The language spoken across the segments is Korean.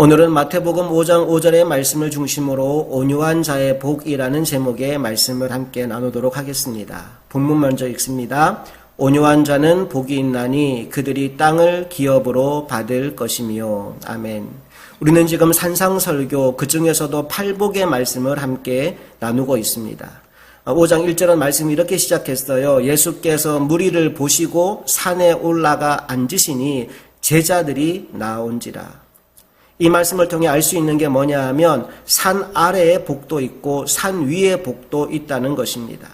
오늘은 마태복음 5장 5절의 말씀을 중심으로 온유한 자의 복이라는 제목의 말씀을 함께 나누도록 하겠습니다. 본문 먼저 읽습니다. 온유한 자는 복이 있나니 그들이 땅을 기업으로 받을 것이며 아멘. 우리는 지금 산상설교 그 중에서도 팔복의 말씀을 함께 나누고 있습니다. 5장 1절은 말씀이 이렇게 시작했어요. 예수께서 무리를 보시고 산에 올라가 앉으시니 제자들이 나온지라. 이 말씀을 통해 알 수 있는 게 뭐냐 하면 산 아래에 복도 있고 산 위에 복도 있다는 것입니다.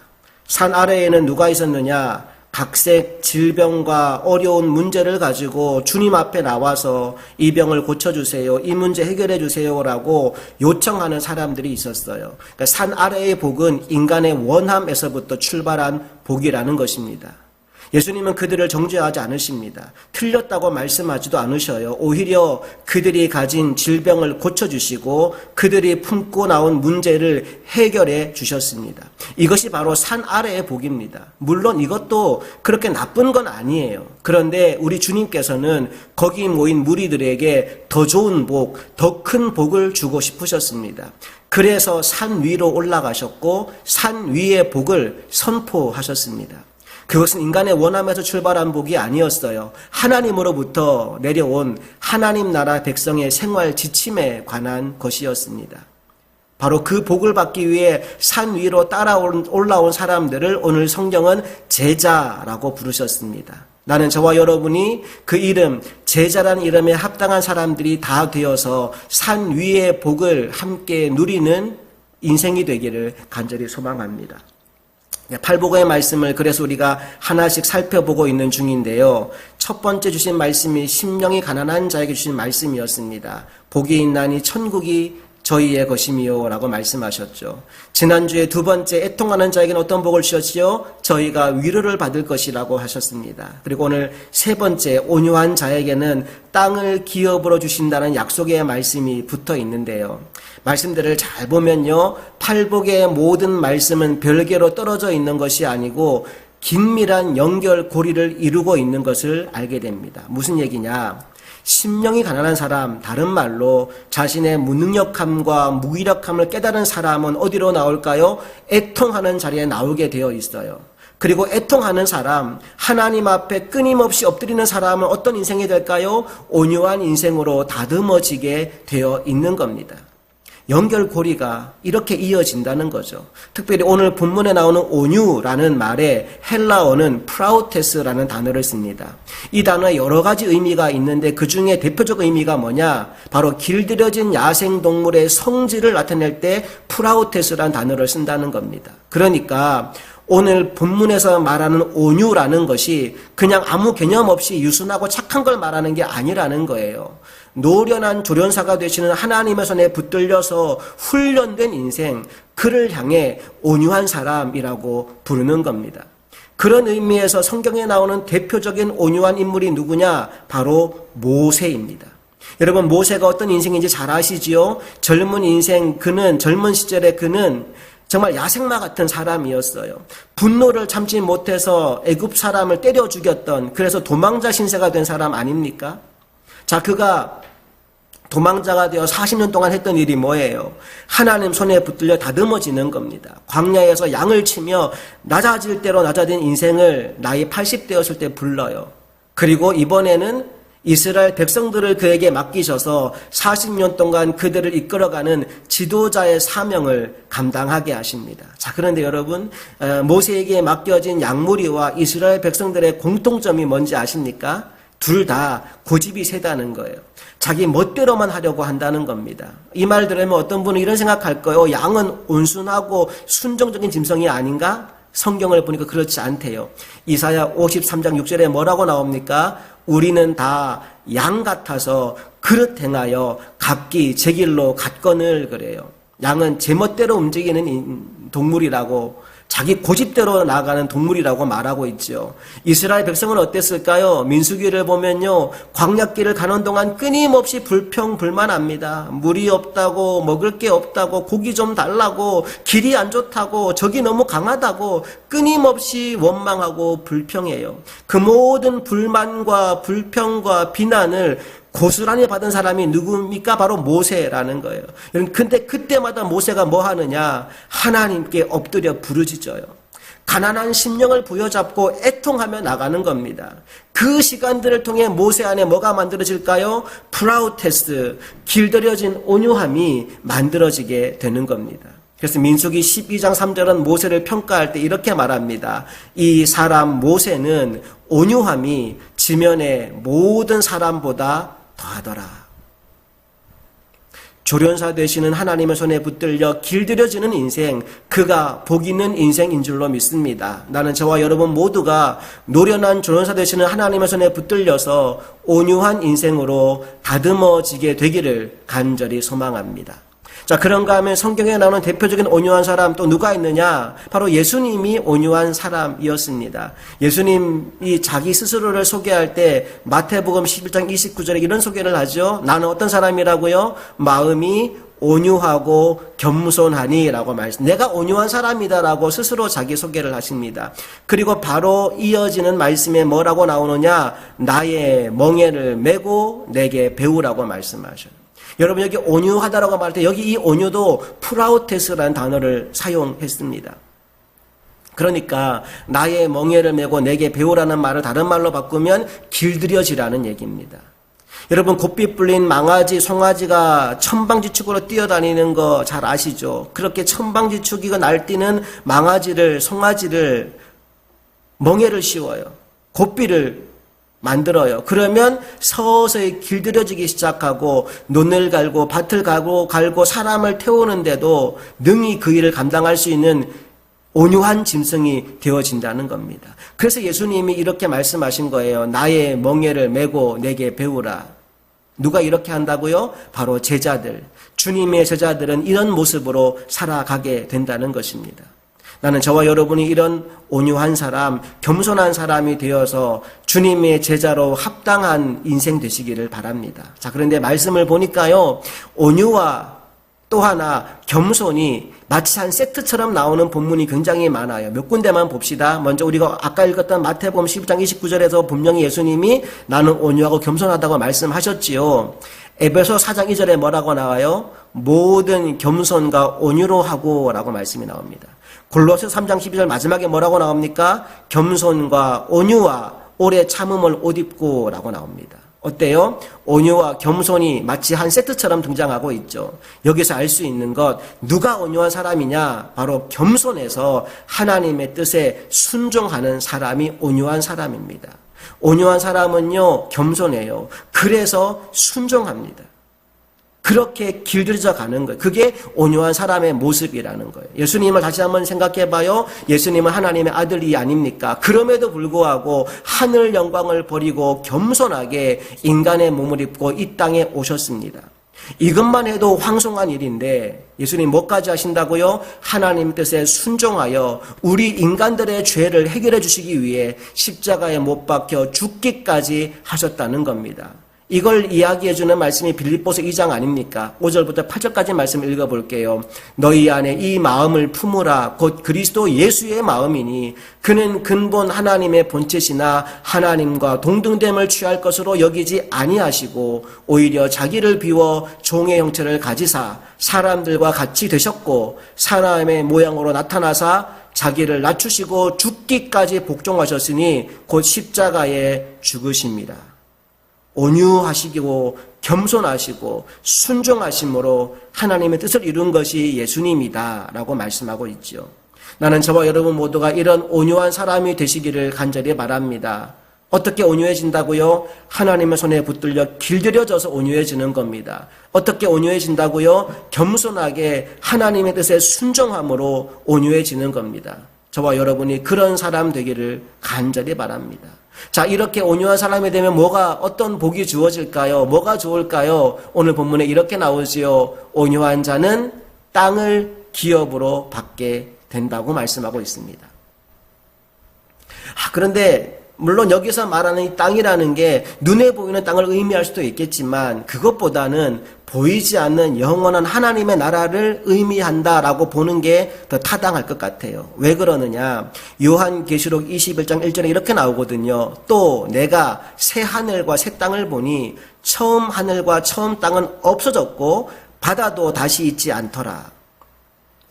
산 아래에는 누가 있었느냐? 각색 질병과 어려운 문제를 가지고 주님 앞에 나와서 이 병을 고쳐주세요. 이 문제 해결해 주세요 라고 요청하는 사람들이 있었어요. 그러니까 산 아래의 복은 인간의 원함에서부터 출발한 복이라는 것입니다. 예수님은 그들을 정죄하지 않으십니다. 틀렸다고 말씀하지도 않으셔요. 오히려 그들이 가진 질병을 고쳐주시고 그들이 품고 나온 문제를 해결해 주셨습니다. 이것이 바로 산 아래의 복입니다. 물론 이것도 그렇게 나쁜 건 아니에요. 그런데 우리 주님께서는 거기 모인 무리들에게 더 좋은 복, 더 큰 복을 주고 싶으셨습니다. 그래서 산 위로 올라가셨고 산 위의 복을 선포하셨습니다. 그것은 인간의 원함에서 출발한 복이 아니었어요. 하나님으로부터 내려온 하나님 나라 백성의 생활 지침에 관한 것이었습니다. 바로 그 복을 받기 위해 산 위로 따라온 올라온 사람들을 오늘 성경은 제자라고 부르셨습니다. 나는 저와 여러분이 그 이름, 제자란 이름에 합당한 사람들이 다 되어서 산 위의 복을 함께 누리는 인생이 되기를 간절히 소망합니다. 팔복의 말씀을 그래서 우리가 하나씩 살펴보고 있는 중인데요. 첫 번째 주신 말씀이 심령이 가난한 자에게 주신 말씀이었습니다. 복이 있나니 천국이 저희의 것이미요 라고 말씀하셨죠. 지난주에 두 번째 애통하는 자에게는 어떤 복을 주셨지요? 저희가 위로를 받을 것이라고 하셨습니다. 그리고 오늘 세 번째 온유한 자에게는 땅을 기업으로 주신다는 약속의 말씀이 붙어 있는데요. 말씀들을 잘 보면요. 팔복의 모든 말씀은 별개로 떨어져 있는 것이 아니고 긴밀한 연결 고리를 이루고 있는 것을 알게 됩니다. 무슨 얘기냐? 심령이 가난한 사람, 다른 말로 자신의 무능력함과 무기력함을 깨달은 사람은 어디로 나올까요? 애통하는 자리에 나오게 되어 있어요. 그리고 애통하는 사람, 하나님 앞에 끊임없이 엎드리는 사람은 어떤 인생이 될까요? 온유한 인생으로 다듬어지게 되어 있는 겁니다. 연결고리가 이렇게 이어진다는 거죠. 특별히 오늘 본문에 나오는 온유라는 말에 헬라어는 프라우테스라는 단어를 씁니다. 이 단어에 여러 가지 의미가 있는데 그 중에 대표적 의미가 뭐냐? 바로 길들여진 야생동물의 성질을 나타낼 때 프라우테스라는 단어를 쓴다는 겁니다. 그러니까 오늘 본문에서 말하는 온유라는 것이 그냥 아무 개념 없이 유순하고 착한 걸 말하는 게 아니라는 거예요. 노련한 조련사가 되시는 하나님의 손에 붙들려서 훈련된 인생, 그를 향해 온유한 사람이라고 부르는 겁니다. 그런 의미에서 성경에 나오는 대표적인 온유한 인물이 누구냐? 바로 모세입니다. 여러분, 모세가 어떤 인생인지 잘 아시지요? 젊은 인생, 그는, 젊은 시절에 그는 정말 야생마 같은 사람이었어요. 분노를 참지 못해서 애굽 사람을 때려 죽였던 그래서 도망자 신세가 된 사람 아닙니까? 자, 그가 도망자가 되어 40년 동안 했던 일이 뭐예요? 하나님 손에 붙들려 다듬어지는 겁니다. 광야에서 양을 치며 낮아질 대로 낮아진 인생을 나이 80되었을 때 불러요. 그리고 이번에는 이스라엘 백성들을 그에게 맡기셔서 40년 동안 그들을 이끌어가는 지도자의 사명을 감당하게 하십니다. 자, 그런데 여러분, 어, 모세에게 맡겨진 양무리와 이스라엘 백성들의 공통점이 뭔지 아십니까? 둘 다 고집이 세다는 거예요. 자기 멋대로만 하려고 한다는 겁니다. 이 말 들으면 어떤 분은 이런 생각할 거예요. 양은 온순하고 순종적인 짐승이 아닌가? 성경을 보니까 그렇지 않대요. 이사야 53장 6절에 뭐라고 나옵니까? 우리는 다 양 같아서 그릇 행하여 각기 제 길로 갔건을 그래요. 양은 제 멋대로 움직이는 동물이라고 자기 고집대로 나가는 동물이라고 말하고 있죠. 이스라엘 백성은 어땠을까요? 민수기를 보면요. 광약길을 가는 동안 끊임없이 불평불만합니다. 물이 없다고, 먹을 게 없다고, 고기 좀 달라고, 길이 안 좋다고, 적이 너무 강하다고, 끊임없이 원망하고 불평해요. 그 모든 불만과 불평과 비난을 고스란히 받은 사람이 누굽니까? 바로 모세라는 거예요. 근데 그때마다 모세가 뭐 하느냐? 하나님께 엎드려 부르짖어요. 가난한 심령을 부여잡고 애통하며 나가는 겁니다. 그 시간들을 통해 모세 안에 뭐가 만들어질까요? 프라우테스, 길들여진 온유함이 만들어지게 되는 겁니다. 그래서 민수기 12장 3절은 모세를 평가할 때 이렇게 말합니다. 이 사람 모세는 온유함이 지면의 모든 사람보다 더하더라. 조련사 되시는 하나님의 손에 붙들려 길들여지는 인생, 그가 복 있는 인생인 줄로 믿습니다. 나는 저와 여러분 모두가 노련한 조련사 되시는 하나님의 손에 붙들려서 온유한 인생으로 다듬어지게 되기를 간절히 소망합니다. 자, 그런가 하면 성경에 나오는 대표적인 온유한 사람 또 누가 있느냐? 바로 예수님이 온유한 사람이었습니다. 예수님이 자기 스스로를 소개할 때 마태복음 11장 29절에 이런 소개를 하죠. 나는 어떤 사람이라고요? 마음이 온유하고 겸손하니라고 말씀. 내가 온유한 사람이다라고 스스로 자기 소개를 하십니다. 그리고 바로 이어지는 말씀에 뭐라고 나오느냐? 나의 멍에를 메고 내게 배우라고 말씀하셔요. 여러분 여기 온유하다라고 말할 때 여기 이 온유도 프라우테스라는 단어를 사용했습니다. 그러니까 나의 멍에를 메고 내게 배우라는 말을 다른 말로 바꾸면 길들여지라는 얘기입니다. 여러분 곱비 불린 망아지, 송아지가 천방지축으로 뛰어다니는 거 잘 아시죠? 그렇게 천방지축이고 날뛰는 망아지를, 송아지를 멍에를 씌워요. 곱비를 만들어요. 그러면 서서히 길들여지기 시작하고 논을 갈고 밭을 가고 갈고 사람을 태우는데도 능히 그 일을 감당할 수 있는 온유한 짐승이 되어진다는 겁니다. 그래서 예수님이 이렇게 말씀하신 거예요. 나의 멍에를 메고 내게 배우라. 누가 이렇게 한다고요? 바로 제자들. 주님의 제자들은 이런 모습으로 살아가게 된다는 것입니다. 나는 저와 여러분이 이런 온유한 사람, 겸손한 사람이 되어서 주님의 제자로 합당한 인생 되시기를 바랍니다. 자, 그런데 말씀을 보니까요, 온유와 또 하나 겸손이 마치 한 세트처럼 나오는 본문이 굉장히 많아요. 몇 군데만 봅시다. 먼저 우리가 아까 읽었던 마태복음 12장 29절에서 분명히 예수님이 나는 온유하고 겸손하다고 말씀하셨지요. 에베소 4장 2절에 뭐라고 나와요? 모든 겸손과 온유로 하고라고 말씀이 나옵니다. 골로새 3장 12절 마지막에 뭐라고 나옵니까? 겸손과 온유와 오래 참음을 옷 입고라고 나옵니다. 어때요? 온유와 겸손이 마치 한 세트처럼 등장하고 있죠. 여기서 알 수 있는 것, 누가 온유한 사람이냐? 바로 겸손해서 하나님의 뜻에 순종하는 사람이 온유한 사람입니다. 온유한 사람은요, 겸손해요. 그래서 순종합니다. 그렇게 길들여져 가는 거예요. 그게 온유한 사람의 모습이라는 거예요. 예수님을 다시 한번 생각해 봐요. 예수님은 하나님의 아들이 아닙니까? 그럼에도 불구하고 하늘 영광을 버리고 겸손하게 인간의 몸을 입고 이 땅에 오셨습니다. 이것만 해도 황송한 일인데 예수님 뭐까지 하신다고요? 하나님 뜻에 순종하여 우리 인간들의 죄를 해결해 주시기 위해 십자가에 못 박혀 죽기까지 하셨다는 겁니다. 이걸 이야기해 주는 말씀이 빌립보서 2장 아닙니까? 5절부터 8절까지 말씀 읽어 볼게요. 너희 안에 이 마음을 품으라 곧 그리스도 예수의 마음이니 그는 근본 하나님의 본체시나 하나님과 동등됨을 취할 것으로 여기지 아니하시고 오히려 자기를 비워 종의 형체를 가지사 사람들과 같이 되셨고 사람의 모양으로 나타나사 자기를 낮추시고 죽기까지 복종하셨으니 곧 십자가에 죽으십니다. 온유하시고 겸손하시고 순종하심으로 하나님의 뜻을 이룬 것이 예수님이다 라고 말씀하고 있죠. 나는 저와 여러분 모두가 이런 온유한 사람이 되시기를 간절히 바랍니다. 어떻게 온유해진다고요? 하나님의 손에 붙들려 길들여져서 온유해지는 겁니다. 어떻게 온유해진다고요? 겸손하게 하나님의 뜻에 순종함으로 온유해지는 겁니다. 저와 여러분이 그런 사람 되기를 간절히 바랍니다. 자, 이렇게 온유한 사람이 되면 뭐가, 어떤 복이 주어질까요? 뭐가 좋을까요? 오늘 본문에 이렇게 나오지요. 온유한 자는 땅을 기업으로 받게 된다고 말씀하고 있습니다. 아, 그런데 물론 여기서 말하는 이 땅이라는 게 눈에 보이는 땅을 의미할 수도 있겠지만 그것보다는 보이지 않는 영원한 하나님의 나라를 의미한다라고 보는 게 더 타당할 것 같아요. 왜 그러느냐? 요한계시록 21장 1절에 이렇게 나오거든요. 또 내가 새 하늘과 새 땅을 보니 처음 하늘과 처음 땅은 없어졌고 바다도 다시 있지 않더라.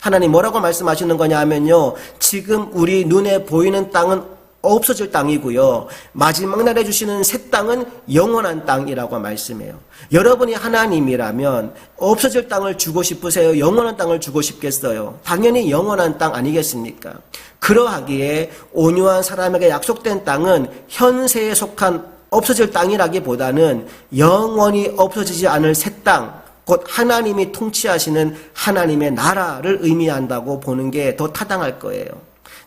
하나님 뭐라고 말씀하시는 거냐 하면요. 지금 우리 눈에 보이는 땅은 없어질 땅이고요. 마지막 날에 주시는 새 땅은 영원한 땅이라고 말씀해요. 여러분이 하나님이라면 없어질 땅을 주고 싶으세요? 영원한 땅을 주고 싶겠어요? 당연히 영원한 땅 아니겠습니까? 그러하기에 온유한 사람에게 약속된 땅은 현세에 속한 없어질 땅이라기보다는 영원히 없어지지 않을 새 땅, 곧 하나님이 통치하시는 하나님의 나라를 의미한다고 보는 게 더 타당할 거예요.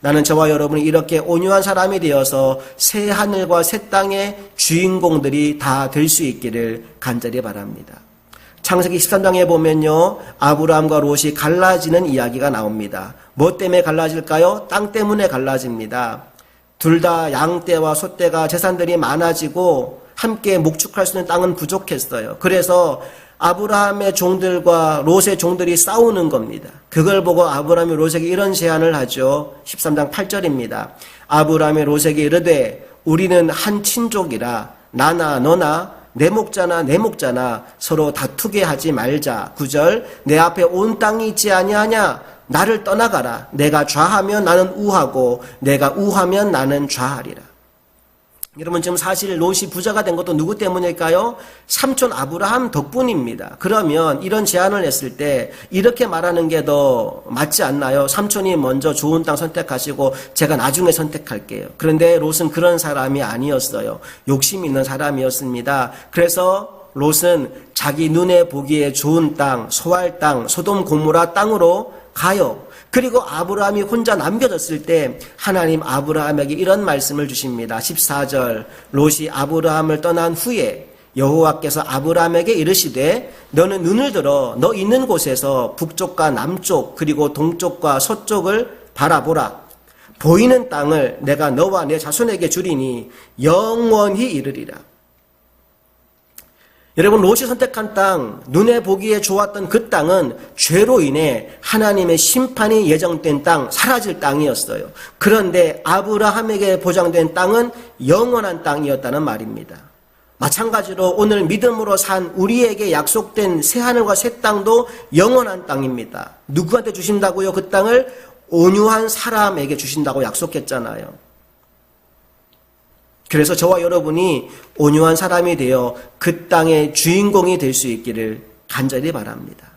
나는 저와 여러분이 이렇게 온유한 사람이 되어서 새 하늘과 새 땅의 주인공들이 다 될 수 있기를 간절히 바랍니다. 창세기 13장에 보면요. 아브라함과 롯이 갈라지는 이야기가 나옵니다. 뭐 때문에 갈라질까요? 땅 때문에 갈라집니다. 둘 다 양떼와 소떼가 재산들이 많아지고 함께 목축할 수 있는 땅은 부족했어요. 그래서 아브라함의 종들과 롯의 종들이 싸우는 겁니다. 그걸 보고 아브라함이 롯에게 이런 제안을 하죠. 13장 8절입니다. 아브라함이 롯에게 이르되 우리는 한 친족이라 나나 너나 내 목자나 내 목자나 서로 다투게 하지 말자. 9절 내 앞에 온 땅이 있지 아니하냐 나를 떠나가라. 내가 좌하면 나는 우하고 내가 우하면 나는 좌하리라. 여러분 지금 사실 롯이 부자가 된 것도 누구 때문일까요? 삼촌 아브라함 덕분입니다. 그러면 이런 제안을 했을 때 이렇게 말하는 게 더 맞지 않나요? 삼촌이 먼저 좋은 땅 선택하시고 제가 나중에 선택할게요. 그런데 롯은 그런 사람이 아니었어요. 욕심 있는 사람이었습니다. 그래서 롯은 자기 눈에 보기에 좋은 땅, 소할 땅, 소돔 고모라 땅으로 가요. 그리고 아브라함이 혼자 남겨졌을 때 하나님 아브라함에게 이런 말씀을 주십니다. 14절 롯이 아브라함을 떠난 후에 여호와께서 아브라함에게 이르시되 너는 눈을 들어 너 있는 곳에서 북쪽과 남쪽 그리고 동쪽과 서쪽을 바라보라. 보이는 땅을 내가 너와 내 자손에게 주리니 영원히 이르리라. 여러분 롯이 선택한 땅, 눈에 보기에 좋았던 그 땅은 죄로 인해 하나님의 심판이 예정된 땅, 사라질 땅이었어요. 그런데 아브라함에게 보장된 땅은 영원한 땅이었다는 말입니다. 마찬가지로 오늘 믿음으로 산 우리에게 약속된 새 하늘과 새 땅도 영원한 땅입니다. 누구한테 주신다고요? 그 땅을 온유한 사람에게 주신다고 약속했잖아요. 그래서 저와 여러분이 온유한 사람이 되어 그 땅의 주인공이 될 수 있기를 간절히 바랍니다.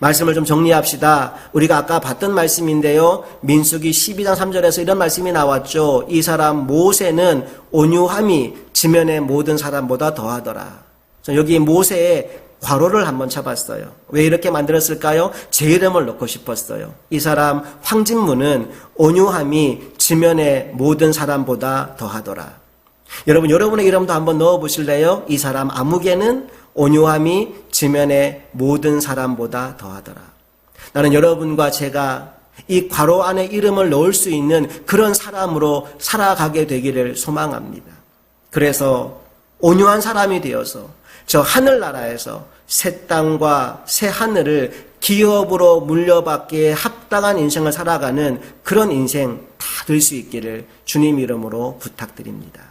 말씀을 좀 정리합시다. 우리가 아까 봤던 말씀인데요. 민수기 12장 3절에서 이런 말씀이 나왔죠. 이 사람 모세는 온유함이 지면의 모든 사람보다 더하더라. 여기 모세의 괄호를 한번 쳐봤어요. 왜 이렇게 만들었을까요? 제 이름을 넣고 싶었어요. 이 사람 황진무는 온유함이 지면의 모든 사람보다 더하더라. 여러분, 여러분의 이름도 한번 넣어 보실래요? 이 사람 아무개는 온유함이 지면의 모든 사람보다 더하더라. 나는 여러분과 제가 이 괄호 안에 이름을 넣을 수 있는 그런 사람으로 살아가게 되기를 소망합니다. 그래서 온유한 사람이 되어서 저 하늘나라에서 새 땅과 새 하늘을 기업으로 물려받기에 합당한 인생을 살아가는 그런 인생 다 될 수 있기를 주님 이름으로 부탁드립니다.